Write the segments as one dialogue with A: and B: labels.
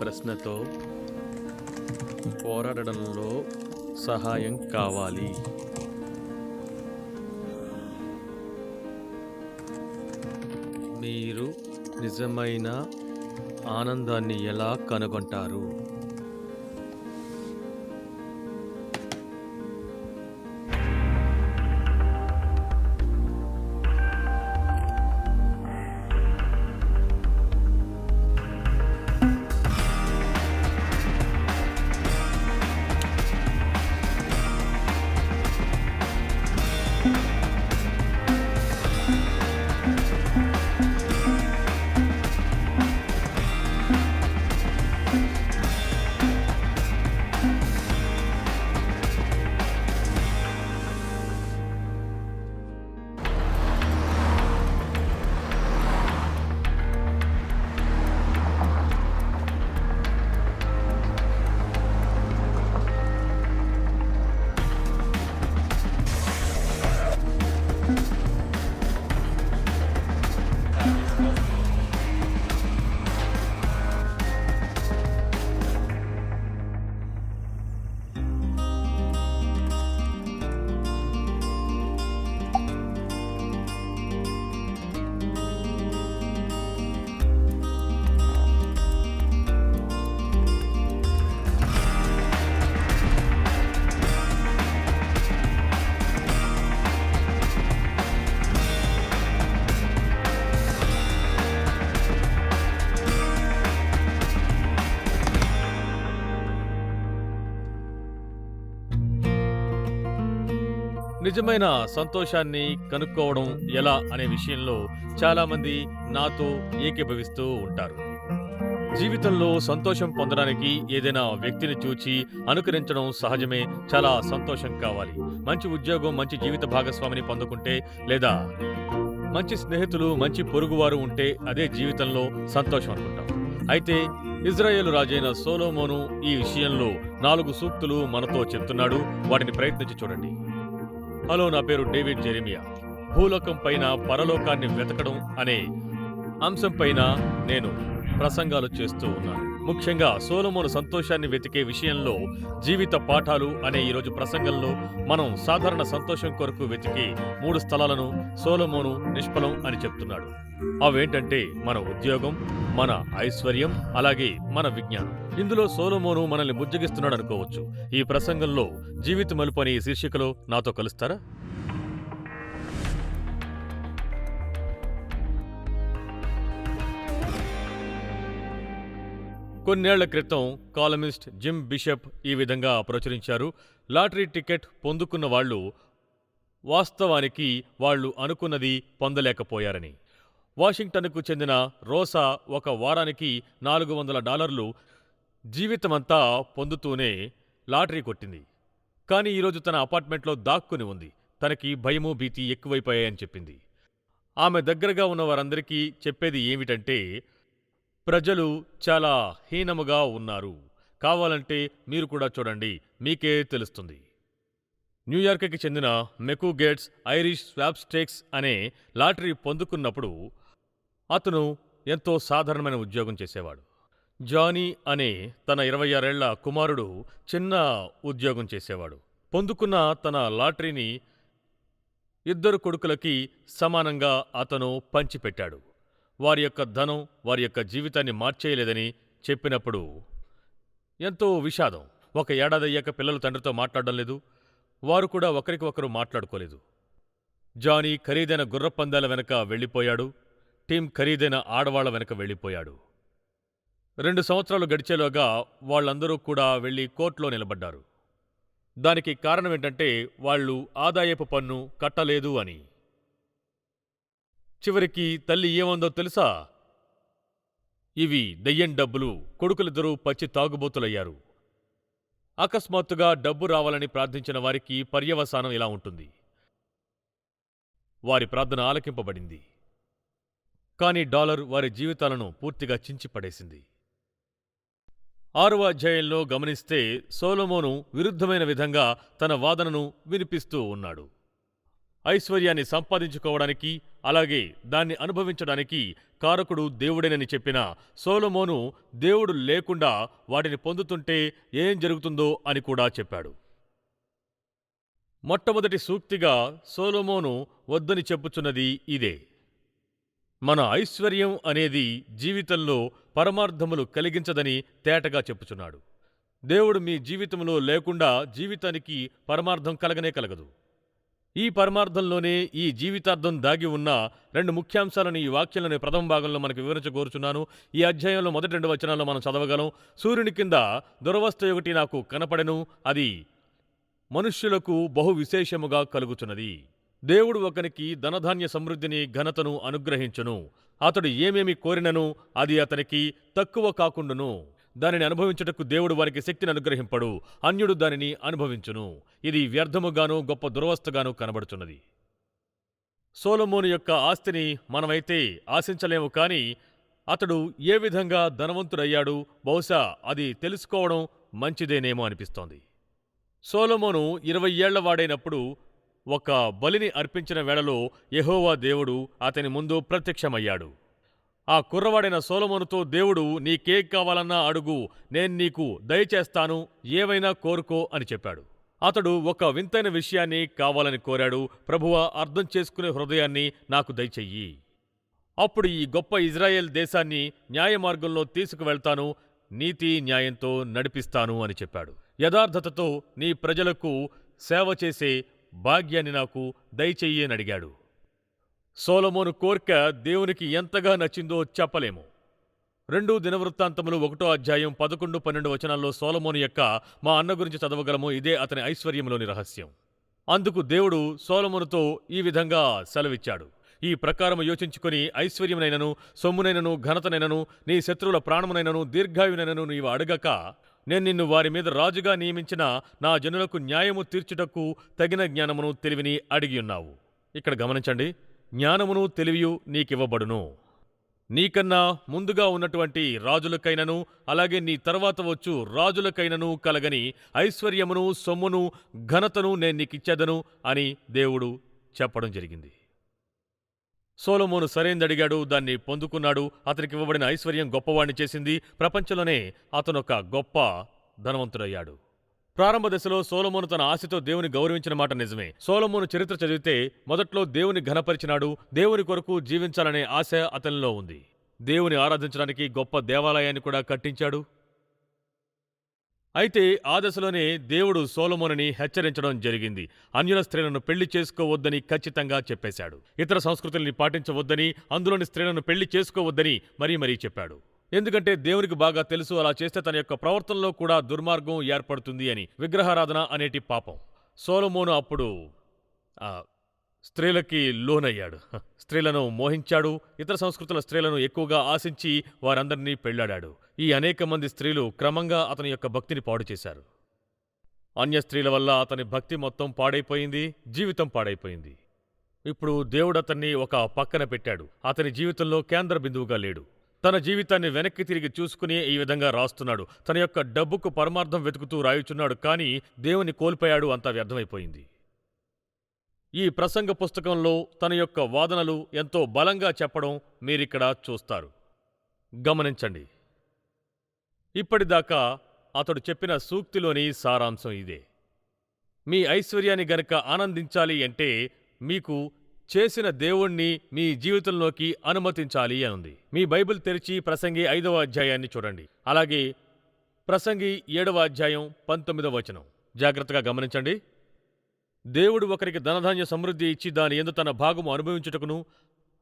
A: ప్రశ్నతో పోరాడడంలో సహాయం కావాలి. మీరు నిజమైన ఆనందాన్ని ఎలా కనుగొంటారు? నిజమైన సంతోషాన్ని కనుక్కోవడం ఎలా అనే విషయంలో చాలామంది నాతో ఏకీభవిస్తూ ఉంటారు. జీవితంలో సంతోషం పొందడానికి ఏదైనా వ్యక్తిని చూచి అనుకరించడం సహజమే. చాలా సంతోషం కావాలి. మంచి ఉద్యోగం మంచి జీవిత భాగస్వామిని పొందుకుంటే లేదా మంచి స్నేహితులు మంచి పొరుగువారు ఉంటే అదే జీవితంలో సంతోషం అనుకుంటాం. అయితే ఇజ్రాయేల్ రాజైన సోలోమోను ఈ విషయంలో నాలుగు సూక్తులు మనతో చెప్తున్నాడు. వాటిని ప్రయత్నించి చూడండి. హలో నా పేరు డేవిడ్ జెరిమియా. భూలోకం పైన పరలోకాన్ని వెతకడం అనే అంశం పైన నేను ప్రసంగాలు చేస్తూ ఉన్నాను. ముఖ్యంగా సోలమోను సంతోషాన్ని వెతికే విషయంలో జీవిత పాఠాలు అనే ఈరోజు ప్రసంగంలో మనం సాధారణ సంతోషం కొరకు వెతికే మూడు స్థలాలను సోలమోను నిష్ఫలం అని చెప్తున్నాడు. అవేంటంటే మన ఉద్యోగం మన ఐశ్వర్యం అలాగే మన విజ్ఞానం. ఇందులో సోలమోను మనల్ని బుజ్జగిస్తున్నాడు అనుకోవచ్చు ఈ ప్రసంగంలో జీవిత మలుపు అనే ఈ శీర్షికలో నాతో కలుస్తారా? కొన్నేళ్ళ క్రితం కాలమిస్ట్ జిమ్ బిషప్ ఈ విధంగా ప్రచురించారు. లాటరీ టికెట్ పొందుకున్న వాళ్ళు వాస్తవానికి వాళ్ళు అనుకున్నది పొందలేకపోయారని. వాషింగ్టన్కు చెందిన రోసా ఒక వారానికి నాలుగు వందల డాలర్లు జీవితమంతా పొందుతూనే లాటరీ కొట్టింది. కానీ ఈరోజు తన అపార్ట్మెంట్లో దాక్కుని ఉంది. తనకి భయము భీతి ఎక్కువైపోయాయని చెప్పింది. ఆమె దగ్గరగా ఉన్న వారందరికీ చెప్పేది ఏమిటంటే ప్రజలు చాలా హీనముగా ఉన్నారు. కావాలంటే మీరు కూడా చూడండి. మీకే తెలుస్తుంది. న్యూయార్క్కి చెందిన మెకు గేట్స్ ఐరిష్ స్వాప్స్టేక్స్ అనే లాటరీ పొందుకున్నప్పుడు అతను ఎంతో సాధారణమైన ఉద్యోగం చేసేవాడు. జానీ అనే తన ఇరవై ఆరేళ్ళ కుమారుడు చిన్న ఉద్యోగం చేసేవాడు. పొందుకున్న తన లాటరీని ఇద్దరు కొడుకులకి సమానంగా అతను పంచిపెట్టాడు. వారి యొక్క ధనం వారి యొక్క జీవితాన్ని మార్చేయలేదని చెప్పినప్పుడు ఎంతో విషాదం. ఒక ఏడాది అయ్యాక పిల్లలు తండ్రితో మాట్లాడడం లేదు. వారు కూడా ఒకరికి ఒకరు మాట్లాడుకోలేదు. జానీ ఖరీదైన గుర్రపందాల వెనక వెళ్ళిపోయాడు. టీం ఖరీదైన ఆడవాళ్ళ వెనక వెళ్ళిపోయాడు. రెండు సంవత్సరాలు గడిచేలోగా వాళ్ళందరూ కూడా వెళ్ళి కోర్టులో నిలబడ్డారు. దానికి కారణం ఏంటంటే వాళ్ళు ఆదాయపు పన్ను కట్టలేదు అని. చివరికి తల్లి ఏమందో తెలుసా? ఇవి దెయ్యం డబ్బులు కొడుకులిద్దరూ పచ్చి తాగుబోతులయ్యారు. అకస్మాత్తుగా డబ్బు రావాలని ప్రార్థించిన వారికి పర్యవసానం ఇలా ఉంటుంది. వారి ప్రార్థన ఆలకింపబడింది. కాని డాలర్ వారి జీవితాలను పూర్తిగా చించిపడేసింది. ఆరవ అధ్యాయంలో గమనిస్తే సోలోమోను విరుద్ధమైన విధంగా తన వాదనను వినిపిస్తూ ఉన్నాడు. ఐశ్వర్యాన్ని సంపాదించుకోవడానికి అలాగే దాన్ని అనుభవించడానికి కారకుడు దేవుడేనని చెప్పిన సోలమోను దేవుడు లేకుండా వాటిని పొందుతుంటే ఏం జరుగుతుందో అని కూడా చెప్పాడు. మొట్టమొదటి సూక్తిగా సోలోమోను వద్దని చెప్పుచున్నది ఇదే. మన ఐశ్వర్యం అనేది జీవితంలో పరమార్థములు కలిగించదని తేటగా చెప్పుచున్నాడు. దేవుడు మీ జీవితంలో లేకుండా జీవితానికి పరమార్థం కలగనే కలగదు. ఈ పరమార్థంలోనే ఈ జీవితార్థం దాగి ఉన్న రెండు ముఖ్యాంశాలను ఈ వాక్యంలోని ప్రథమ భాగంలో మనకు వివరించగోరుచున్నాను. ఈ అధ్యాయంలో మొదటి రెండు వచనాల్లో మనం చదవగలం. సూర్యుని కింద దురవస్థ ఒకటి నాకు కనపడెను. అది మనుష్యులకు బహు విశేషముగా కలుగుచున్నది. దేవుడు ఒకనికి ధనధాన్య సమృద్ధిని ఘనతను అనుగ్రహించును. అతడు ఏమేమి కోరినను అది అతనికి తక్కువ కాకుండును. దానిని అనుభవించుటకు దేవుడు వారికి శక్తిని అనుగ్రహింపడు. అన్యుడు దానిని అనుభవించును. ఇది వ్యర్థముగాను గొప్ప దురవస్థగాను కనబడుచున్నది. సోలమోను యొక్క ఆస్తిని మనమైతే ఆశించలేము కానీ అతడు ఏ విధంగా ధనవంతుడయ్యాడు బహుశా అది తెలుసుకోవడం మంచిదేనేమో అనిపిస్తోంది. సోలమోను ఇరవై ఏళ్ళవాడైనప్పుడు ఒక బలిని అర్పించిన వేళలో యహోవా దేవుడు అతని ముందు ప్రత్యక్షమయ్యాడు. ఆ కుర్రవాడైన సోలమోనుతో దేవుడు నీకే కావాలన్నా అడుగు నేను నీకు దయచేస్తాను ఏవైనా కోరుకో అని చెప్పాడు. అతడు ఒక వింతైన విషయాన్ని కావాలని కోరాడు. ప్రభువ అర్థం చేసుకునే హృదయాన్ని నాకు దయచెయ్యి. అప్పుడు ఈ గొప్ప ఇజ్రాయెల్ దేశాన్ని న్యాయ మార్గంలో తీసుకువెళ్తాను నీతి న్యాయంతో నడిపిస్తాను అని చెప్పాడు. యథార్థతతో నీ ప్రజలకు సేవ చేసే భాగ్యాన్ని నాకు దయచెయ్యని అడిగాడు. సోలమోను కోర్క దేవునికి ఎంతగా నచ్చిందో చెప్పలేము. రెండు దినవృత్తాంతములు ఒకటో అధ్యాయం పదకొండు పన్నెండు వచనాల్లో సోలమోను యొక్క మా అన్న గురించి చదవగలము. ఇదే అతని ఐశ్వర్యంలోని రహస్యం. అందుకు దేవుడు సోలమోనుతో ఈ విధంగా సెలవిచ్చాడు. ఈ ప్రకారము యోచించుకొని ఐశ్వర్యమునైనను సొమ్మునైనను ఘనతనైనను నీ శత్రువుల ప్రాణమునైనను దీర్ఘాయునైనను నీవు అడగక నేను నిన్ను వారి మీద రాజుగా నియమించిన నా జనులకు న్యాయము తీర్చుటకు తగిన జ్ఞానమును తెలివిని అడిగి ఉన్నావు. ఇక్కడ గమనించండి. జ్ఞానమును తెలివియు నీకివ్వబడును. నీకన్నా ముందుగా ఉన్నటువంటి రాజులకైనను అలాగే నీ తర్వాత వచ్చు రాజులకైనను కలగని ఐశ్వర్యమును సొమ్మును ఘనతను నేను నీకిచ్చేదను అని దేవుడు చెప్పడం జరిగింది. సోలమోను సరైందడిగాడు దాన్ని పొందుకున్నాడు. అతనికి ఇవ్వబడిన ఐశ్వర్యం గొప్పవాణ్ణి చేసింది. ప్రపంచంలోనే అతనొక గొప్ప ధనవంతుడయ్యాడు. ప్రారంభ దశలో సోలమోను తన ఆశతో దేవుని గౌరవించిన మాట నిజమే. సోలమోను చరిత్ర చదివితే మొదట్లో దేవుని ఘనపరిచినాడు దేవుని కొరకు జీవించాలనే ఆశ అతనిలో ఉంది. దేవుని ఆరాధించడానికి గొప్ప దేవాలయాన్ని కూడా కట్టించాడు. అయితే ఆ దశలోనే దేవుడు సోలమోనని హెచ్చరించడం జరిగింది. అన్యుల స్త్రీలను పెళ్ళి చేసుకోవద్దని ఖచ్చితంగా చెప్పేశాడు. ఇతర సంస్కృతుల్ని పాటించవద్దని అందులోని స్త్రీలను పెళ్ళి చేసుకోవద్దని మరీ మరీ చెప్పాడు. ఎందుకంటే దేవునికి బాగా తెలుసు అలా చేస్తే తన యొక్క ప్రవర్తనలో కూడా దుర్మార్గం ఏర్పడుతుంది అని. విగ్రహారాధన అనేటి పాపం. సోలమోను అప్పుడు స్త్రీలకి లోనయ్యాడు. స్త్రీలను మోహించాడు. ఇతర సంస్కృతుల స్త్రీలను ఎక్కువగా ఆశించి వారందరినీ పెళ్ళాడాడు. ఈ అనేక మంది స్త్రీలు క్రమంగా అతని యొక్క భక్తిని పాడు చేశారు. అన్య స్త్రీల వల్ల అతని భక్తి మొత్తం పాడైపోయింది జీవితం పాడైపోయింది. ఇప్పుడు దేవుడు అతన్ని ఒక పక్కన పెట్టాడు. అతని జీవితంలో కేంద్ర బిందువుగా లేడు. తన జీవితాన్ని వెనక్కి తిరిగి చూసుకుని ఈ విధంగా రాస్తున్నాడు. తన యొక్క డబ్బుకు పరమార్థం వెతుకుతూ రాయుచున్నాడు కానీ దేవుని కోల్పోయాడు అంతా వ్యర్థమైపోయింది. ఈ ప్రసంగ పుస్తకంలో తన యొక్క వాదనలు ఎంతో బలంగా చెప్పడం మీరిక్కడ చూస్తారు. గమనించండి. ఇప్పటిదాకా అతడు చెప్పిన సూక్తిలోని సారాంశం ఇదే. మీ ఐశ్వర్యాన్ని గనక ఆనందించాలి అంటే మీకు చేసిన దేవుణ్ణి మీ జీవితంలోకి అనుమతించాలి అనుంది. మీ బైబిల్ తెరిచి ప్రసంగి ఐదవ అధ్యాయాన్ని చూడండి. అలాగే ప్రసంగి ఏడవ అధ్యాయం పంతొమ్మిదవ వచనం. జాగ్రత్తగా గమనించండి. దేవుడు ఒకరికి ధనధాన్య సమృద్ధి ఇచ్చి దాని ఎందు తన భాగము అనుభవించుటకును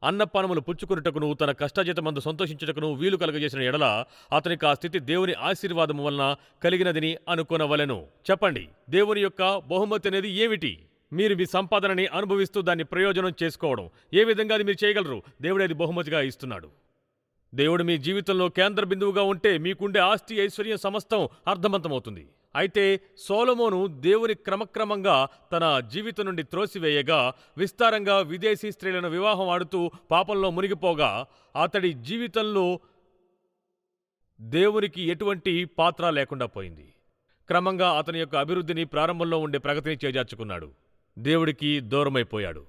A: అన్నపానములు పుచ్చుకున్నటకును తన కష్టజీతమందు సంతోషించుటకును వీలు కలగజేసిన ఎడల అతనికి ఆ స్థితి దేవుని ఆశీర్వాదము వలన కలిగినదని అనుకొనవలెను. చెప్పండి దేవుని యొక్క బహుమతి అనేది ఏమిటి? మీరు మీ సంపాదనని అనుభవిస్తూ దాన్ని ప్రయోజనం చేసుకోవడం. ఏ విధంగా అది మీరు చేయగలరు? దేవుడు అది బహుమతిగా ఇస్తున్నాడు. దేవుడు మీ జీవితంలో కేంద్ర బిందువుగా ఉంటే మీకుండే ఆస్తి ఐశ్వర్యం సమస్తం అర్థవంతమవుతుంది. అయితే సోలమోను దేవుని క్రమక్రమంగా తన జీవితం నుండి త్రోసివేయగా విస్తారంగా విదేశీ స్త్రీలను వివాహం ఆడుతూ పాపంలో మునిగిపోగా అతడి జీవితంలో దేవునికి ఎటువంటి పాత్ర లేకుండా పోయింది. క్రమంగా అతని యొక్క అభివృద్ధిని ప్రారంభంలో ఉండే ప్రగతిని చేజార్చుకున్నాడు. దేవుడికి దూరమైపోయాడు.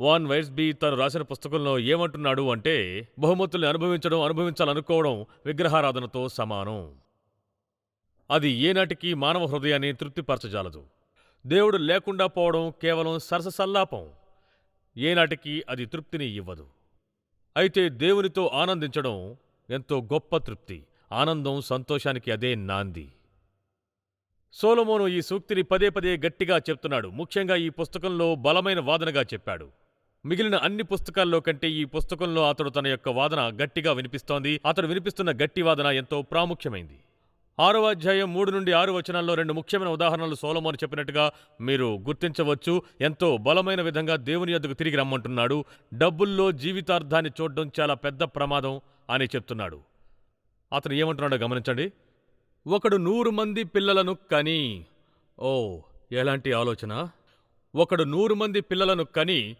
A: వాన్ వైస్బీ తను రాసిన పుస్తకంలో ఏమంటున్నాడు అంటే బహుమతుల్ని అనుభవించడం అనుభవించాలనుకోవడం విగ్రహారాధనతో సమానం. అది ఏనాటికి మానవ హృదయాన్ని తృప్తిపరచజాలదు. దేవుడు లేకుండా పోవడం కేవలం సరస సల్లాపం ఏనాటికి అది తృప్తిని ఇవ్వదు. అయితే దేవునితో ఆనందించడం ఎంతో గొప్ప తృప్తి. ఆనందం సంతోషానికి అదే నాంది. సోలమోను ఈ సూక్తిని పదే పదే గట్టిగా చెప్తున్నాడు. ముఖ్యంగా ఈ పుస్తకంలో బలమైన వాదనగా చెప్పాడు. మిగిలిన అన్ని పుస్తకాల్లో కంటే ఈ పుస్తకంలో అతడు తన యొక్క వాదన గట్టిగా వినిపిస్తోంది. అతడు వినిపిస్తున్న గట్టి వాదన ఎంతో ప్రాముఖ్యమైంది. ఆరవ అధ్యాయం మూడు నుండి ఆరు వచనాల్లో రెండు ముఖ్యమైన ఉదాహరణలు సోలమోను చెప్పినట్టుగా మీరు గుర్తించవచ్చు. ఎంతో బలమైన విధంగా దేవుని యొద్దకు తిరిగి రమ్మంటున్నాడు. డబ్బుల్లో జీవితార్థాన్ని చూడడం చాలా పెద్ద ప్రమాదం అని చెప్తున్నాడు. అతను ఏమంటున్నాడో గమనించండి. ఒకడు నూరు మంది పిల్లలను కని ఓ ఎలాంటి ఆలోచన? ఒకడు నూరు మంది పిల్లలను కని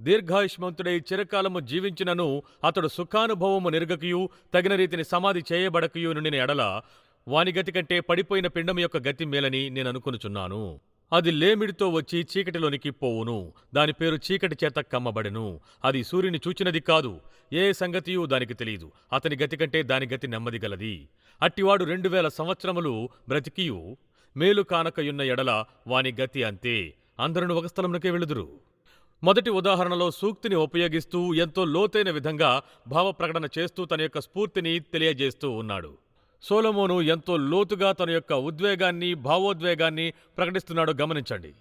A: దీర్ఘాయుష్మంతుడై చిరకాలము జీవించినను అతడు సుఖానుభవము నెరుగకయు తగిన రీతిని సమాధి చేయబడకయు నుండిన ఎడల వాని గతి కంటే పడిపోయిన పిండం యొక్క గతి మేలని నేను అనుకొనుచున్నాను. అది లేమిడితో వచ్చి చీకటిలోనికి పోవును దాని పేరు చీకటి చేత కమ్మబడెను. అది సూర్యుని చూచినది కాదు ఏ సంగతియూ దానికి తెలియదు అతని గతి కంటే దాని గతి నెమ్మదిగలది అట్టివాడు రెండు వేల సంవత్సరములు బ్రతికియు మేలు కానకయున్న ఎడల వాని గతి అంతే. అందరును ఒక స్థలమునకే వెళుదురు మొదటి ఉదాహరణలో సూక్తిని ఉపయోగిస్తూ ఎంతో లోతైన విధంగా భావప్రకటన చేస్తూ తన యొక్క స్ఫూర్తిని తెలియజేస్తూ ఉన్నాడు. సోలమోను ఎంతో లోతుగా తన యొక్క ఉద్వేగాన్ని భావోద్వేగాన్ని ప్రకటిస్తున్నాడో గమనించండి.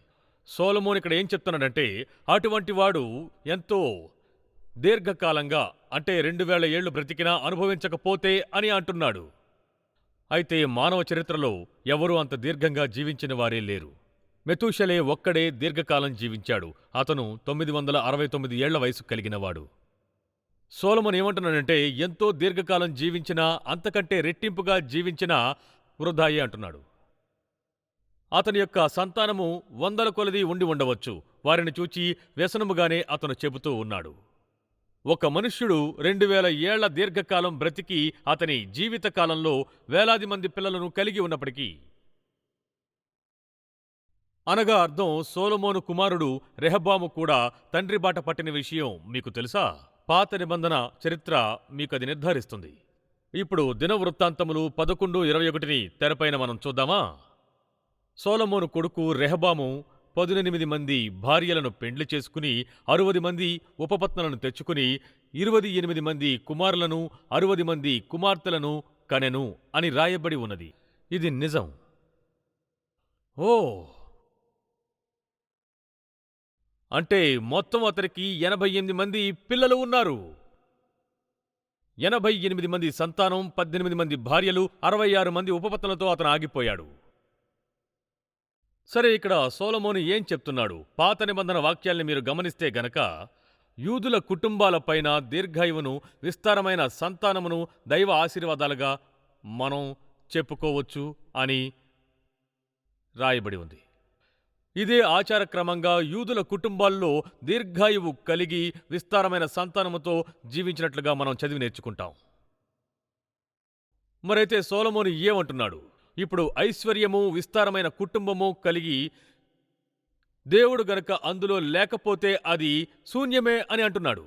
A: సోలమోన్ ఇక్కడ ఏం చెప్తున్నాడంటే అటువంటి వాడు ఎంతో దీర్ఘకాలంగా అంటే రెండు వేల ఏళ్ళు బ్రతికినా అనుభవించకపోతే అని అంటున్నాడు. అయితే మానవ చరిత్రలో ఎవరూ అంత దీర్ఘంగా జీవించిన వారే లేరు. మెతూషలే ఒక్కడే దీర్ఘకాలం జీవించాడు. అతను తొమ్మిది వందల అరవై తొమ్మిది ఏళ్ళ వయసు కలిగినవాడు. సోలమన్ ఏమంటున్నాడంటే ఎంతో దీర్ఘకాలం జీవించినా అంతకంటే రెట్టింపుగా జీవించినా వృధాయే అంటున్నాడు. అతని యొక్క సంతానము వందల కొలది ఉండి ఉండవచ్చు. వారిని చూచి వ్యసనముగానే అతను చెబుతూ ఉన్నాడు. ఒక మనుష్యుడు రెండు వేల ఏళ్ళ దీర్ఘకాలం బ్రతికి అతని జీవితకాలంలో వేలాది మంది పిల్లలను కలిగి ఉన్నప్పటికీ. అనగా అర్థం సోలమోను కుమారుడు రెహబాము కూడా తండ్రి బాట పట్టిన విషయం మీకు తెలుసా? పాత నిబంధన చరిత్ర మీకు అది నిర్ధారిస్తుంది. ఇప్పుడు దినవృత్తాంతములు పదకొండు ఇరవై ఒకటిని తెరపైన మనం చూద్దామా? సోలమోను కొడుకు రెహబాము పదునెనిమిది మంది భార్యలను పెండ్లి చేసుకుని అరవది మంది ఉపపత్నులను తెచ్చుకుని ఇరవది ఎనిమిది మంది కుమారులను అరవది మంది కుమార్తెలను కనెను అని రాయబడి ఉన్నది. ఇది నిజం. ఓ! అంటే మొత్తం అతనికి ఎనభై ఎనిమిది మంది పిల్లలు ఉన్నారు. ఎనభై ఎనిమిది మంది సంతానం పద్దెనిమిది మంది భార్యలు అరవై ఆరు మంది ఉపపత్నులతో అతను ఆగిపోయాడు. సరే ఇక్కడ సోలమోని ఏం చెప్తున్నాడు? పాత నిబంధన వాక్యాల్ని మీరు గమనిస్తే గనక యూదుల కుటుంబాలపైన దీర్ఘాయువును విస్తారమైన సంతానమును దైవ ఆశీర్వాదాలుగా మనం చెప్పుకోవచ్చు అని రాయబడి ఉంది. ఇదే ఆచారక్రమంగా యూదుల కుటుంబాల్లో దీర్ఘాయువు కలిగి విస్తారమైన సంతానముతో జీవించినట్లుగా మనం చదివి నేర్చుకుంటాం. మరైతే సోలమోని ఏమంటున్నాడు? ఇప్పుడు ఐశ్వర్యము విస్తారమైన కుటుంబము కలిగి దేవుడు గనక అందులో లేకపోతే అది శూన్యమే అని అంటున్నాడు.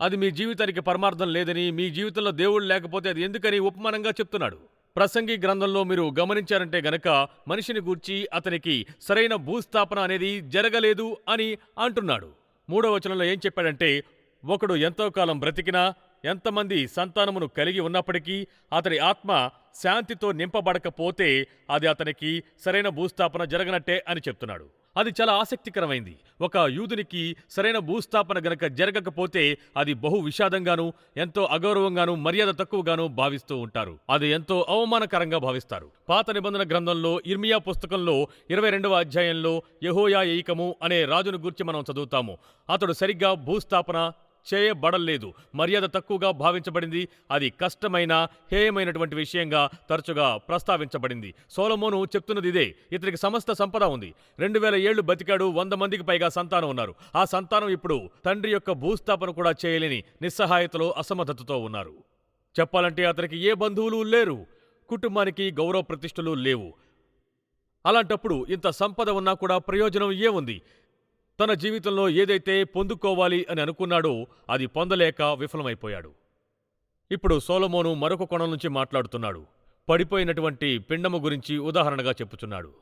A: అది మీ జీవితానికి పరమార్థం లేదని మీ జీవితంలో దేవుడు లేకపోతే అది ఎందుకని ఉపమానంగా చెప్తున్నాడు. ప్రసంగి గ్రంథంలో మీరు గమనించారంటే గనక మనిషిని గూర్చి అతనికి సరైన భూస్థాపన అనేది జరగలేదు అని అంటున్నాడు. మూడవ వచనంలో ఏం చెప్పాడంటే ఒకడు ఎంతో కాలం బ్రతికినా ఎంతమంది సంతానమును కలిగి ఉన్నప్పటికీ అతని ఆత్మ శాంతితో నింపబడకపోతే అది అతనికి సరైన భూస్థాపన జరగనట్టే అని చెప్తున్నాడు. అది చాలా ఆసక్తికరమైంది. ఒక యూదునికి సరైన భూస్థాపన గనక జరగకపోతే అది బహు విషాదంగాను ఎంతో అగౌరవంగాను మర్యాద తక్కువగాను భావిస్తూ ఉంటారు. అది ఎంతో అవమానకరంగా భావిస్తారు. పాత నిబంధన గ్రంథంలో ఇర్మియా పుస్తకంలో ఇరవై రెండవ అధ్యాయంలో యహోయా ఏకము అనే రాజును గూర్చి మనం చదువుతాము. అతడు సరిగ్గా భూస్థాపన చేయబడలేదు. మర్యాద తక్కువగా భావించబడింది. అది కష్టమైన హేయమైనటువంటి విషయంగా తరచుగా ప్రస్తావించబడింది. సోలమోను చెప్తున్నది ఇదే. ఇతనికి సమస్త సంపద ఉంది. రెండు వేల ఏళ్ళు బతికాడు వంద మందికి పైగా సంతానం ఉన్నారు. ఆ సంతానం ఇప్పుడు తండ్రి యొక్క భూస్థాపన కూడా చేయలేని నిస్సహాయతలో అసమర్థతతో ఉన్నారు. చెప్పాలంటే అతనికి ఏ బంధువులు లేరు. కుటుంబానికి గౌరవ ప్రతిష్టలు లేవు. అలాంటప్పుడు ఇంత సంపద ఉన్నా కూడా ప్రయోజనం ఏముంది తన జీవితంలో ఏదైతే పొందుకోవాలి అని అనుకున్నాడో అది పొందలేక విఫలమైపోయాడు. ఇప్పుడు సోలమోను మరొక కోణం నుంచి మాట్లాడుతున్నాడు. పడిపోయినటువంటి పిండము గురించి ఉదాహరణగా చెప్పుచున్నాడు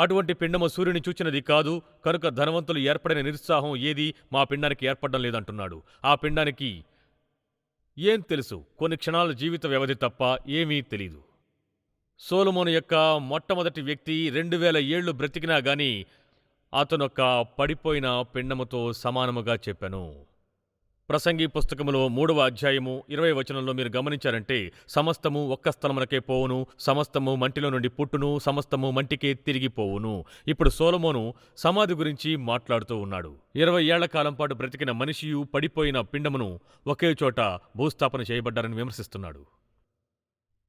A: అటువంటి పిండము సూర్యుని చూచినది కాదు కనుక ధనవంతులు ఏర్పడిన నిరుత్సాహం ఏది మా పిండానికి ఏర్పడడం లేదంటున్నాడు. ఆ పిండానికి ఏం తెలుసు? కొన్ని క్షణాల జీవిత వ్యవధి తప్ప ఏమీ తెలీదు. సోలమోను యొక్క మొట్టమొదటి వ్యక్తి రెండు వేల ఏళ్ళు బ్రతికినా గానీ అతనొక పడిపోయిన పిండముతో సమానముగా చెప్పాను. ప్రసంగి పుస్తకములో మూడవ అధ్యాయము ఇరవై వచనంలో మీరు గమనించారంటే సమస్తము ఒక్క స్థలమునకే పోవును సమస్తము మంటిలో నుండి పుట్టును సమస్తము మంటికే తిరిగిపోవును ఇప్పుడు సోలమోను సమాధి గురించి మాట్లాడుతూ ఉన్నాడు. ఇరవై ఏళ్ళ కాలం పాటు బ్రతికిన మనిషియు పడిపోయిన పిండమును ఒకే చోట భూస్థాపన చేయబడ్డారని విమర్శిస్తున్నాడు.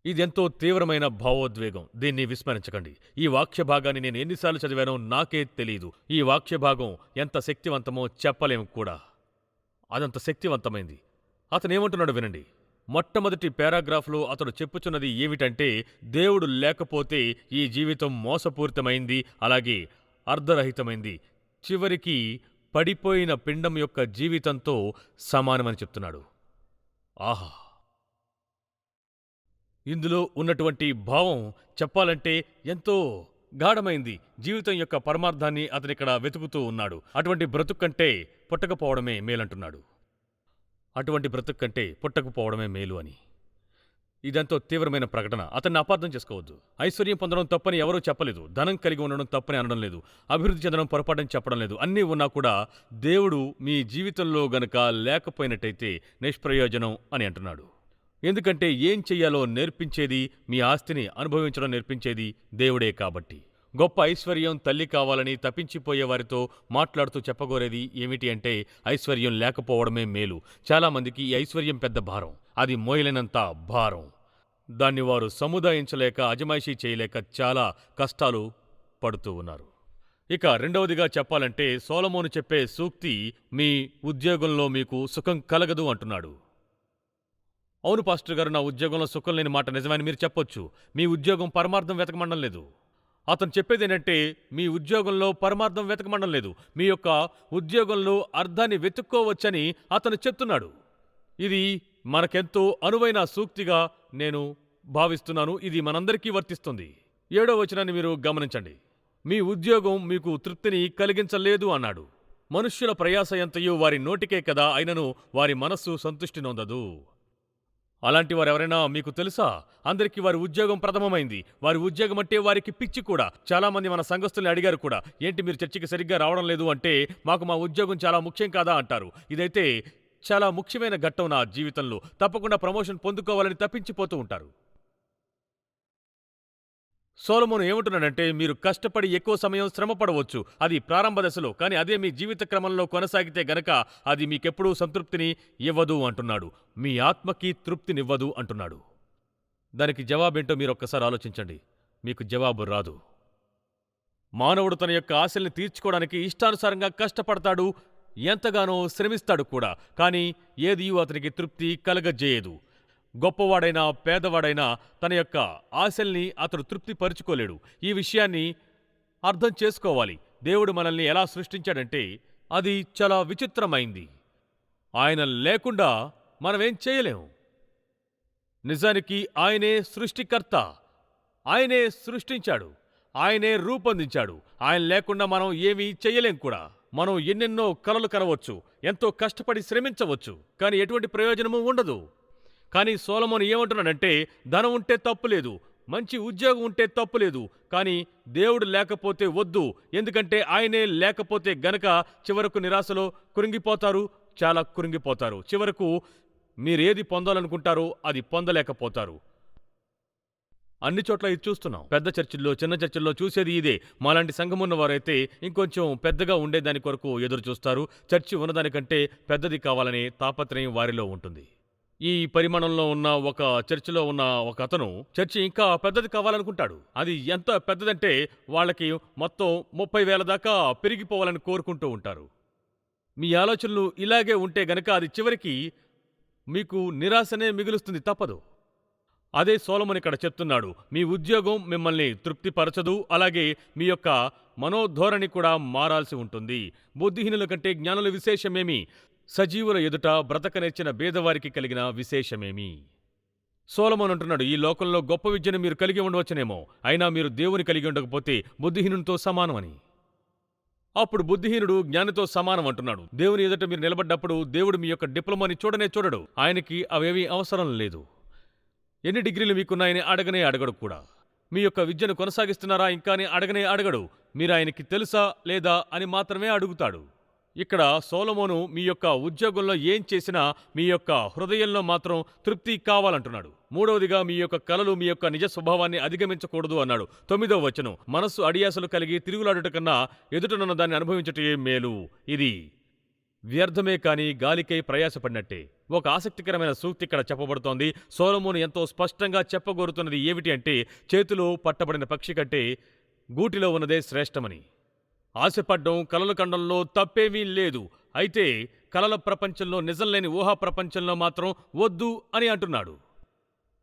A: ఇదెంతో తీవ్రమైన భావోద్వేగం. దీన్ని విస్మరించకండి. ఈ వాక్య భాగాన్ని నేను ఎన్నిసార్లు చదివానో నాకే తెలియదు ఈ వాక్య భాగం ఎంత శక్తివంతమో చెప్పలేము కూడా. అదంత శక్తివంతమైంది. అతనేమంటున్నాడు వినండి. మొట్టమొదటి పారాగ్రాఫ్లో అతడు చెప్పుచున్నది ఏమిటంటే దేవుడు లేకపోతే ఈ జీవితం మోసపూరితమైంది అలాగే అర్ధరహితమైంది. చివరికి పడిపోయిన పిండం యొక్క జీవితంతో సమానమని చెప్తున్నాడు. ఆహా! ఇందులో ఉన్నటువంటి భావం చెప్పాలంటే ఎంతో గాఢమైంది. జీవితం యొక్క పరమార్థాన్ని అతనిక్కడ వెతుకుతూ ఉన్నాడు. అటువంటి బ్రతుకు కంటే పుట్టకపోవడమే మేలంటున్నాడు. అటువంటి బ్రతుకు కంటే పుట్టకపోవడమే మేలు అని. ఇదంతో తీవ్రమైన ప్రకటన. అతన్ని అపార్థం చేసుకోవద్దు. ఐశ్వర్యం పొందడం తప్పని ఎవరూ చెప్పలేదు. ధనం కలిగి ఉండడం తప్పని అనడం లేదు. అభివృద్ధి చెందడం పొరపాటని చెప్పడం లేదు. అన్నీ ఉన్నా కూడా దేవుడు మీ జీవితంలో గనక లేకపోయినట్టయితే నిష్ప్రయోజనం అని అంటున్నాడు. ఎందుకంటే ఏం చెయ్యాలో నేర్పించేది మీ ఆస్తిని అనుభవించడం నేర్పించేది దేవుడే కాబట్టి. గొప్ప ఐశ్వర్యం తల్లి కావాలని తప్పించిపోయే వారితో మాట్లాడుతూ చెప్పగోరేది ఏమిటి అంటే ఐశ్వర్యం లేకపోవడమే మేలు. చాలామందికి ఈ ఐశ్వర్యం పెద్ద భారం. అది మోయలేనంత భారం. దాన్ని వారు సముదాయించలేక అజమాయిషీ చేయలేక చాలా కష్టాలు పడుతూ ఉన్నారు. ఇక రెండవదిగా చెప్పాలంటే సోలమోను చెప్పే సూక్తి మీ ఉద్యోగంలో మీకు సుఖం కలగదు అంటున్నాడు. అవును పాస్టర్ గారు నా ఉద్యోగంలో సుఖం లేని మాట నిజమని మీరు చెప్పొచ్చు. మీ ఉద్యోగం పరమార్థం వెతకమండం లేదు. అతను చెప్పేది ఏంటంటే మీ ఉద్యోగంలో పరమార్థం వెతకమండం లేదు. మీ యొక్క ఉద్యోగంలో అర్థాన్ని వెతుక్కోవచ్చని అతను చెప్తున్నాడు. ఇది మనకెంతో అనువైన సూక్తిగా నేను భావిస్తున్నాను. ఇది మనందరికీ వర్తిస్తుంది. ఏడో వచనాన్ని మీరు గమనించండి. మీ ఉద్యోగం మీకు తృప్తిని కలిగించలేదు అన్నాడు. మనుష్యుల ప్రయాస ఎంతయో వారి నోటికే కదా అయినను వారి మనస్సు సంతుష్టి నొందదు. అలాంటి వారు ఎవరైనా మీకు తెలుసా? అందరికీ వారి ఉద్యోగం ప్రథమమైంది. వారి ఉద్యోగం అంటే వారికి పిచ్చి కూడా. చాలా మంది మన సంఘస్థుల్ని అడిగారు కూడా. ఏంటి మీరు చర్చికి సరిగ్గా రావడం లేదు అంటే మాకు మా ఉద్యోగం చాలా ముఖ్యం కాదా? అంటారు. ఇదైతే చాలా ముఖ్యమైన ఘట్టం నా జీవితంలో. తప్పకుండా ప్రమోషన్ పొందుకోవాలని తప్పించిపోతూ ఉంటారు. సోలమోను ఏమంటున్నాడంటే మీరు కష్టపడి ఎక్కువ సమయం శ్రమ పడవచ్చు అది ప్రారంభ దశలో. కానీ అదే మీ జీవిత క్రమంలో కొనసాగితే గనక అది మీకెప్పుడూ సంతృప్తిని ఇవ్వదు అంటున్నాడు. మీ ఆత్మకి తృప్తినివ్వదు అంటున్నాడు. దానికి జవాబేంటో మీరు ఒక్కసారి ఆలోచించండి. మీకు జవాబు రాదు. మానవుడు తన యొక్క ఆశల్ని తీర్చుకోవడానికి ఇష్టానుసారంగా కష్టపడతాడు ఎంతగానో శ్రమిస్తాడు కూడా. కానీ ఏదియూ అతనికి తృప్తి కలగజేయదు. గొప్పవాడైనా పేదవాడైనా తన యొక్క ఆశల్ని అతడు తృప్తిపరుచుకోలేడు. ఈ విషయాన్ని అర్థం చేసుకోవాలి. దేవుడు మనల్ని ఎలా సృష్టించాడంటే అది చాలా విచిత్రమైంది. ఆయన లేకుండా మనమేం చేయలేము నిజానికి ఆయనే సృష్టికర్త. ఆయనే సృష్టించాడు. ఆయనే రూపొందించాడు. ఆయన లేకుండా మనం ఏమీ చేయలేం కూడా. మనం ఎన్నెన్నో కలలు కనవచ్చు ఎంతో కష్టపడి శ్రమించవచ్చు కానీ ఎటువంటి ప్రయోజనము ఉండదు. కానీ సోలమోను ఏమంటున్నాడంటే ధనం ఉంటే తప్పులేదు మంచి ఉద్యోగం ఉంటే తప్పులేదు కానీ దేవుడు లేకపోతే వద్దు ఎందుకంటే ఆయనే లేకపోతే గనక చివరకు నిరాశలో కురింగిపోతారు చాలా కురింగిపోతారు చివరకు మీరేది పొందాలనుకుంటారో అది పొందలేకపోతారు. అన్ని చోట్ల ఇది చూస్తున్నాం. పెద్ద చర్చిల్లో చిన్న చర్చిల్లో చూసేది ఇదే. మాలాంటి సంఘం ఉన్నవారైతే ఇంకొంచెం పెద్దగా ఉండేదాని కొరకు ఎదురు చూస్తారు. చర్చి ఉన్నదానికంటే పెద్దది కావాలనే తాపత్రయం వారిలో ఉంటుంది. ఈ పరిమాణంలో ఉన్న ఒక చర్చిలో ఉన్న ఒక అతను చర్చి ఇంకా పెద్దది కావాలనుకుంటాడు. అది ఎంత పెద్దదంటే వాళ్ళకి మొత్తం ముప్పై వేల దాకా పెరిగిపోవాలని కోరుకుంటూ ఉంటారు. మీ ఆలోచనలు ఇలాగే ఉంటే గనక అది చివరికి మీకు నిరాశనే మిగులుస్తుంది తప్పదు. అదే సోలమన్ ఇక్కడ చెప్తున్నాడు మీ ఉద్యోగం మిమ్మల్ని తృప్తిపరచదు అలాగే మీ యొక్క మనోధోరణి కూడా మారాల్సి ఉంటుంది. బుద్ధిహీనుల కంటే జ్ఞానుల విశేషమేమి? సజీవుల ఎదుట బ్రతక బీదవారికి కలిగిన విశేషమేమి? సోలమోనంటున్నాడు ఈ లోకంలో గొప్ప విద్యను మీరు కలిగి ఉండవచ్చునేమో. అయినా మీరు దేవుని కలిగి ఉండకపోతే బుద్ధిహీనునితో సమానమని. అప్పుడు బుద్ధిహీనుడు జ్ఞానితో సమానం అంటున్నాడు దేవుని ఎదుట మీరు నిలబడ్డప్పుడు దేవుడు మీ యొక్క డిప్లొమాని చూడనే చూడడు. ఆయనకి అవేమీ అవసరం లేదు. ఎన్ని డిగ్రీలు మీకున్నాయని అడగనే అడగడు కూడా. మీ యొక్క విద్యను కొనసాగిస్తున్నారా? ఇంకా అని అడగనే అడగడు. మీరు ఆయనకి తెలుసా లేదా అని మాత్రమే అడుగుతాడు. ఇక్కడ సోలమోను మీ యొక్క ఉద్యోగంలో ఏం చేసినా మీ యొక్క హృదయంలో మాత్రం తృప్తి కావాలంటున్నాడు. మూడవదిగా మీ యొక్క కలలు మీ యొక్క నిజ స్వభావాన్ని అధిగమించకూడదు అన్నాడు. తొమ్మిదవ వచనం మనస్సు అడియాసలు కలిగి తిరుగులాడుట కన్నా ఎదుటనున్న దాన్ని అనుభవించటే మేలు. ఇది వ్యర్థమే కాని గాలికై ప్రయాసపడినట్టే. ఒక ఆసక్తికరమైన సూక్తి ఇక్కడ చెప్పబడుతోంది. సోలమోను ఎంతో స్పష్టంగా చెప్పగోరుతున్నది ఏమిటి అంటే చేతిలో పట్టబడిన పక్షి కంటే గూటిలో ఉన్నదే శ్రేష్టమని. ఆశపడ్డం కలల ఖండంలో తప్పేమీ లేదు. అయితే కలల ప్రపంచంలో నిజం లేని ఊహా ప్రపంచంలో మాత్రం వద్దు అని అంటున్నాడు.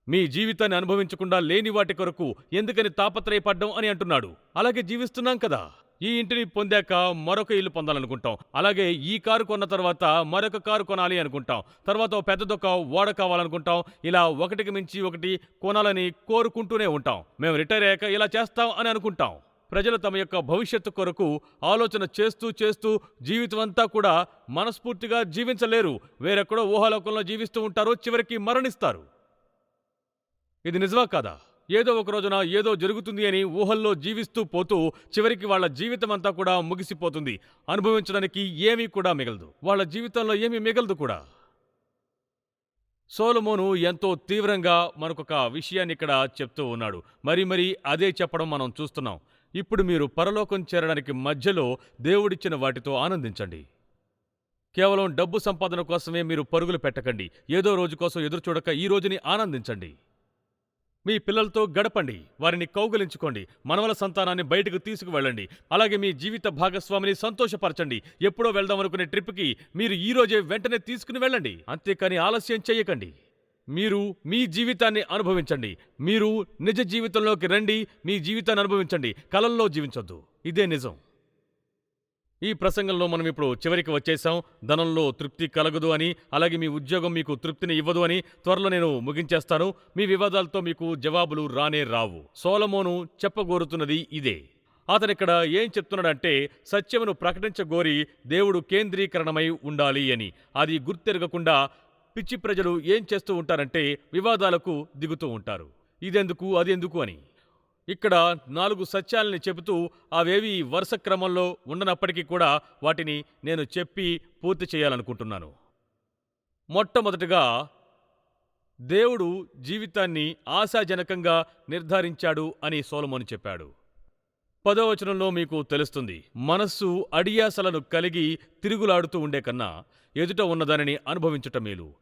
A: మీ జీవితాన్ని అనుభవించకుండా లేని వాటి కొరకు ఎందుకని తాపత్రయపడ్డం అని అంటున్నాడు. అలాగే జీవిస్తున్నాం కదా. ఈ ఇంటిని పొందాక మరొక ఇల్లు పొందాలనుకుంటాం. అలాగే ఈ కారు కొన్న తర్వాత మరొక కారు కొనాలి అనుకుంటాం. తర్వాత ఓ పెద్దదొక ఓడ కావాలనుకుంటాం. ఇలా ఒకటికి మించి ఒకటి కొనాలని కోరుకుంటూనే ఉంటాం. మేము రిటైర్ అయ్యాక ఇలా చేస్తాం అని అనుకుంటాం. ప్రజలు తమ యొక్క భవిష్యత్తు కొరకు ఆలోచన చేస్తూ చేస్తూ జీవితమంతా కూడా మనస్ఫూర్తిగా జీవించలేరు. వేరెక్కడో ఊహాలోకంలో జీవిస్తూ ఉంటారు చివరికి మరణిస్తారు. ఇది నిజమా కాదా? ఏదో ఒక రోజున ఏదో జరుగుతుంది అని ఊహల్లో జీవిస్తూ పోతూ చివరికి వాళ్ళ జీవితం అంతా కూడా ముగిసిపోతుంది. అనుభవించడానికి ఏమీ కూడా మిగలదు. వాళ్ళ జీవితంలో ఏమీ మిగలదు కూడా. సోలమోను ఎంతో తీవ్రంగా మనకొక విషయాన్ని ఇక్కడ చెప్తూ ఉన్నాడు. మరి మరి అదే చెప్పడం మనం చూస్తున్నాం. ఇప్పుడు మీరు పరలోకం చేరడానికి మధ్యలో దేవుడిచ్చిన వాటితో ఆనందించండి. కేవలం డబ్బు సంపాదన కోసమే మీరు పరుగులు పెట్టకండి. ఏదో రోజు కోసం ఎదురుచూడక ఈ రోజుని ఆనందించండి. మీ పిల్లలతో గడపండి. వారిని కౌగలించుకోండి. మనవల సంతానాన్ని బయటకు తీసుకువెళ్ళండి. అలాగే మీ జీవిత భాగస్వామిని సంతోషపరచండి. ఎప్పుడో వెళ్దాం అనుకునే ట్రిప్కి మీరు ఈ రోజే వెంటనే తీసుకుని వెళ్ళండి. అంతేకాని ఆలస్యం చేయకండి. మీరు మీ జీవితాన్ని అనుభవించండి. మీరు నిజ జీవితంలోకి రండి. మీ జీవితాన్ని అనుభవించండి. కలల్లో జీవించొద్దు. ఇదే నిజం. ఈ ప్రసంగంలో మనం ఇప్పుడు చివరికి వచ్చేసాం ధనంలో తృప్తి కలగదు అని అలాగే మీ ఉద్యోగం మీకు తృప్తిని ఇవ్వదు అని త్వరలో నేను ముగించేస్తాను. మీ వివాదాలతో మీకు జవాబులు రానే రావు. సోలమోను చెప్పగోరుతున్నది ఇదే. అతనిక్కడ ఏం చెప్తున్నాడంటే సత్యమును ప్రకటించగోరి దేవుడు కేంద్రీకరణమై ఉండాలి అని. అది గుర్తెరగకుండా పిచ్చి ప్రజలు ఏం చేస్తూ ఉంటారంటే వివాదాలకు దిగుతూ ఉంటారు. ఇదెందుకు అదెందుకు అని. ఇక్కడ నాలుగు సత్యాలని చెబుతూ అవేవి వరుస క్రమంలో ఉండనప్పటికీ కూడా వాటిని నేను చెప్పి పూర్తి చేయాలనుకుంటున్నాను. మొట్టమొదటగా దేవుడు జీవితాన్ని ఆశాజనకంగా నిర్ధారించాడు అని సోలమోని చెప్పాడు. పదవచనంలో మీకు తెలుస్తుంది మనస్సు అడియాసలను కలిగి తిరుగులాడుతూ ఉండే కన్నా ఎదుట ఉన్నదానిని అనుభవించుట మేలు.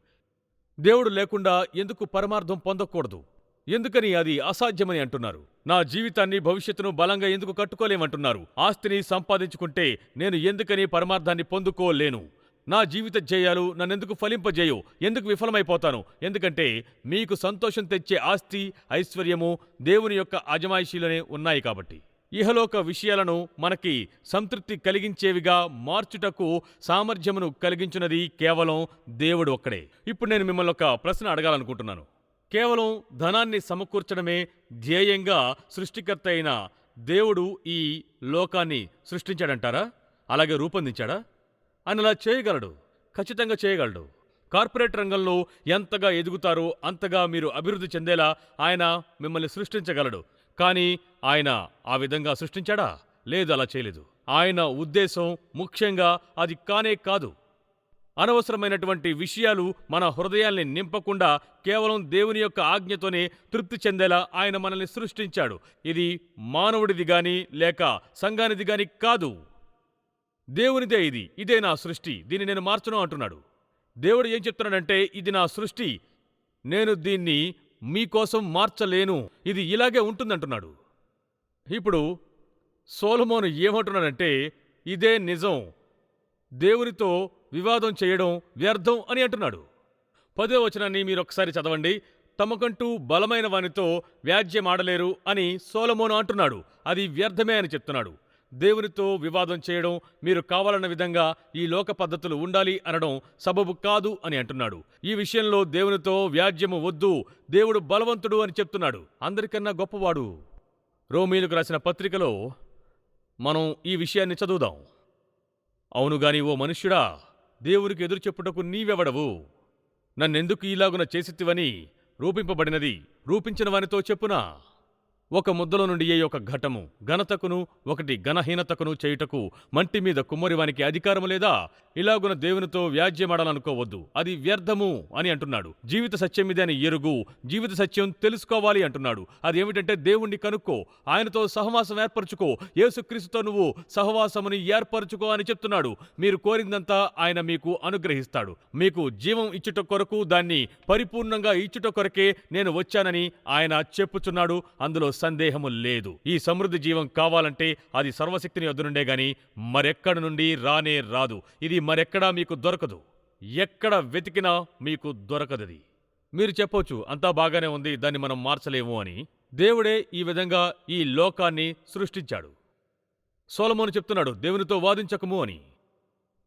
A: దేవుడు లేకుండా ఎందుకు పరమార్థం పొందకూడదు? ఎందుకని అది అసాధ్యమని అంటున్నారు? నా జీవితాన్ని భవిష్యత్తును బలంగా ఎందుకు కట్టుకోలేమంటున్నారు? ఆస్తిని సంపాదించుకుంటే నేను ఎందుకని పరమార్థాన్ని పొందుకోలేను? నా జీవిత జయాలు నన్నెందుకు ఫలింపజేయు? ఎందుకు విఫలమైపోతాను? ఎందుకంటే మీకు సంతోషం తెచ్చే ఆస్తి ఐశ్వర్యము దేవుని యొక్క అజమాయిషీలోనే ఉన్నాయి కాబట్టి. ఇహలోక విషయాలను మనకి సంతృప్తి కలిగించేవిగా మార్చుటకు సామర్థ్యమును కలిగించున్నది కేవలం దేవుడు ఒక్కడే. ఇప్పుడు నేను మిమ్మల్ని ఒక ప్రశ్న అడగాలనుకుంటున్నాను. కేవలం ధనాన్ని సమకూర్చడమే ధ్యేయంగా సృష్టికర్త అయిన దేవుడు ఈ లోకాన్ని సృష్టించాడంటారా? అలాగే రూపొందించాడా? అని అలా చేయగలడు. ఖచ్చితంగా చేయగలడు. కార్పొరేట్ రంగంలో ఎంతగా ఎదుగుతారో అంతగా మీరు అభివృద్ధి చెందేలా ఆయన మిమ్మల్ని సృష్టించగలడు. కానీ ఆయన ఆ విధంగా సృష్టించాడా? లేదు అలా చేయలేదు. ఆయన ఉద్దేశం ముఖ్యంగా అది కానే కాదు. అనవసరమైనటువంటి విషయాలు మన హృదయాల్ని నింపకుండా కేవలం దేవుని యొక్క ఆజ్ఞతోనే తృప్తి చెందేలా ఆయన మనల్ని సృష్టించాడు. ఇది మానవుడిది గాని లేక సంఘానిది గాని కాదు. దేవునిదే ఇది. ఇదే నా సృష్టి. దీన్ని నేను మార్చను అంటున్నాడు. దేవుడు ఏం చెప్తున్నాడంటే ఇది నా సృష్టి. నేను దీన్ని మీకోసం మార్చలేను. ఇది ఇలాగే ఉంటుందంటున్నాడు. ఇప్పుడు సోలమోను ఏమంటున్నాడంటే ఇదే నిజం. దేవునితో వివాదం చేయడం వ్యర్థం అని అంటున్నాడు. పదే వచనాన్ని మీరు ఒకసారి చదవండి. తమకంటూ బలమైన వానితో వ్యాజ్యమాడలేరు అని సోలమోను అంటున్నాడు. అది వ్యర్థమే అని చెప్తున్నాడు. దేవునితో వివాదం చేయడం మీరు కావాలన్న విధంగా ఈ లోక పద్ధతులు ఉండాలి అనడం సబబు కాదు అని అంటున్నాడు. ఈ విషయంలో దేవునితో వ్యాజ్యము వద్దు దేవుడు బలవంతుడు అని చెప్తున్నాడు. అందరికన్నా గొప్పవాడు. రోమీలకు రాసిన పత్రికలో మనం ఈ విషయాన్ని చదువుదాం. అవును గాని ఓ మనుష్యుడా దేవునికి ఎదురు చెప్పుటకు నీవెవడవు? నన్నెందుకు ఇలాగున చేసితివని రూపింపబడినది? రూపించిన వానితో చెప్పునా? ఒక ముద్దలో నుండి ఏ ఒక ఘటము ఘనతకును ఒకటి ఘనహీనతకును చేయుటకు మంటి మీద కుమ్మరివానికి అధికారము లేదా? ఇలాగున దేవునితో వ్యాజ్యమాడాలనుకోవద్దు. అది వ్యర్థము అని అంటున్నాడు. జీవిత సత్యం ఇదే అని ఎరుగు జీవిత సత్యం తెలుసుకోవాలి అంటున్నాడు. అది ఏమిటంటే దేవుణ్ణి కనుక్కో ఆయనతో సహవాసం ఏర్పరచుకో యేసుక్రీస్తుతో నువ్వు సహవాసముని ఏర్పరచుకో అని చెప్తున్నాడు. మీరు కోరిందంతా ఆయన మీకు అనుగ్రహిస్తాడు. మీకు జీవం ఇచ్చుట కొరకు దాన్ని పరిపూర్ణంగా ఇచ్చుట కొరకే నేను వచ్చానని ఆయన చెప్పుచున్నాడు. అందులో సందేహము లేదు. ఈ సమృద్ధి జీవం కావాలంటే అది సర్వశక్తిని వద్దునుండే గాని మరెక్కడ నుండి రానే రాదు. ఇది మరెక్కడా మీకు దొరకదు. ఎక్కడ వెతికినా మీకు దొరకదది. మీరు చెప్పొచ్చు అంతా బాగానే ఉంది దాన్ని మనం మార్చలేము అని. దేవుడే ఈ విధంగా ఈ లోకాన్ని సృష్టించాడు. సోలమోను చెప్తున్నాడు దేవునితో వాదించకము అని.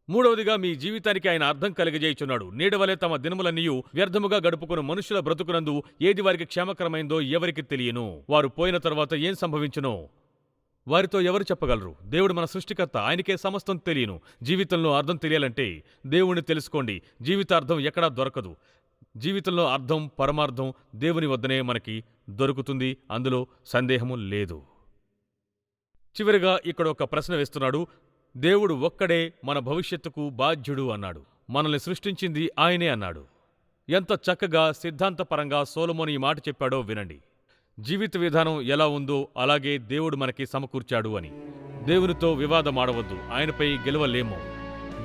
A: మూడవదిగా మీ జీవితానికి ఆయన అర్థం కలిగజేయుచున్నాడు. నీడవలే తమ దినములన్నీయు వ్యర్థముగా గడుపుకున్న మనుషుల బ్రతుకునందు ఏది వారికి క్షేమకరమైందో ఎవరికి తెలియను. వారు పోయిన తర్వాత ఏం సంభవించునో? వారితో ఎవరు చెప్పగలరు? దేవుడు మన సృష్టికర్త ఆయనకే సమస్తం తెలియను. జీవితంలో అర్థం తెలియాలంటే దేవుణ్ణి తెలుసుకోండి. జీవితార్థం ఎక్కడా దొరకదు. జీవితంలో అర్థం పరమార్థం దేవుని వద్దనే మనకి దొరుకుతుంది. అందులో సందేహము లేదు. చివరిగా ఇక్కడ ఒక ప్రశ్న వేస్తున్నాడు. దేవుడు ఒక్కడే మన భవిష్యత్తుకు బాధ్యుడు అన్నాడు. మనల్ని సృష్టించింది ఆయనే అన్నాడు. ఎంత చక్కగా సిద్ధాంతపరంగా సోలమోని ఈ మాట చెప్పాడో వినండి. జీవిత విధానం ఎలా ఉందో అలాగే దేవుడు మనకి సమకూర్చాడు అని. దేవునితో వివాదమాడవద్దు. ఆయనపై గెలవలేము.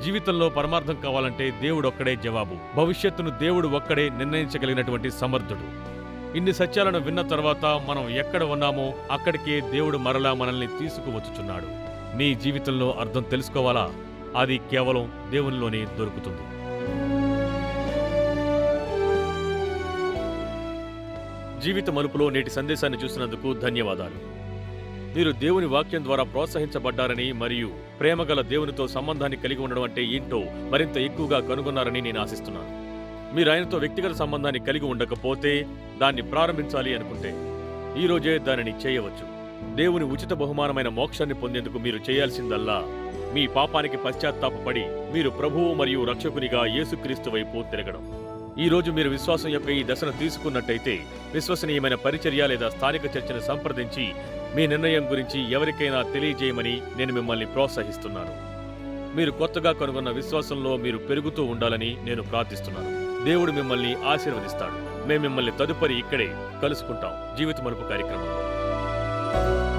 A: జీవితంలో పరమార్థం కావాలంటే దేవుడు ఒక్కడే జవాబు. భవిష్యత్తును దేవుడు ఒక్కడే నిర్ణయించగలిగినటువంటి సమర్థుడు. ఇన్ని సత్యాలను విన్న తర్వాత మనం ఎక్కడ ఉన్నామో అక్కడికే దేవుడు మరలా మనల్ని తీసుకువచ్చుచున్నాడు. నీ జీవితంలో అర్థం తెలుసుకోవాలా? అది కేవలం దేవునిలోనే దొరుకుతుంది. జీవిత మలుపులో నేటి సందేశాన్ని చూసినందుకు ధన్యవాదాలు. మీరు దేవుని వాక్యం ద్వారా ప్రోత్సహించబడ్డారని మరియు ప్రేమగల దేవునితో సంబంధాన్ని కలిగి ఉండడం అంటే ఏంటో మరింత ఎక్కువగా కనుగొన్నారని నేను ఆశిస్తున్నాను. మీరు ఆయనతో వ్యక్తిగత సంబంధాన్ని కలిగి ఉండకపోతే దాన్ని ప్రారంభించాలి అనుకుంటే ఈరోజే దానిని చేయవచ్చు. దేవుని ఉచిత బహుమానమైన మోక్షాన్ని పొందేందుకు మీరు చేయాల్సిందల్లా మీ పాపానికి పశ్చాత్తాపడి మీరు ప్రభువు మరియు రక్షకునిగా యేసుక్రీస్తు వైపు తిరగడం. ఈ రోజు మీరు విశ్వాసం యొక్క ఈ దశను తీసుకున్నట్టయితే విశ్వసనీయమైన పరిచర్య లేదా స్థానిక చర్చను సంప్రదించి మీ నిర్ణయం గురించి ఎవరికైనా తెలియజేయమని నేను మిమ్మల్ని ప్రోత్సహిస్తున్నాను. మీరు కొత్తగా కనుగొన్న విశ్వాసంలో మీరు పెరుగుతూ ఉండాలని నేను ప్రార్థిస్తున్నాను. దేవుడు మిమ్మల్ని ఆశీర్వదిస్తాడు. మేము మిమ్మల్ని తదుపరి ఇక్కడే కలుసుకుంటాం. జీవిత మలుపు you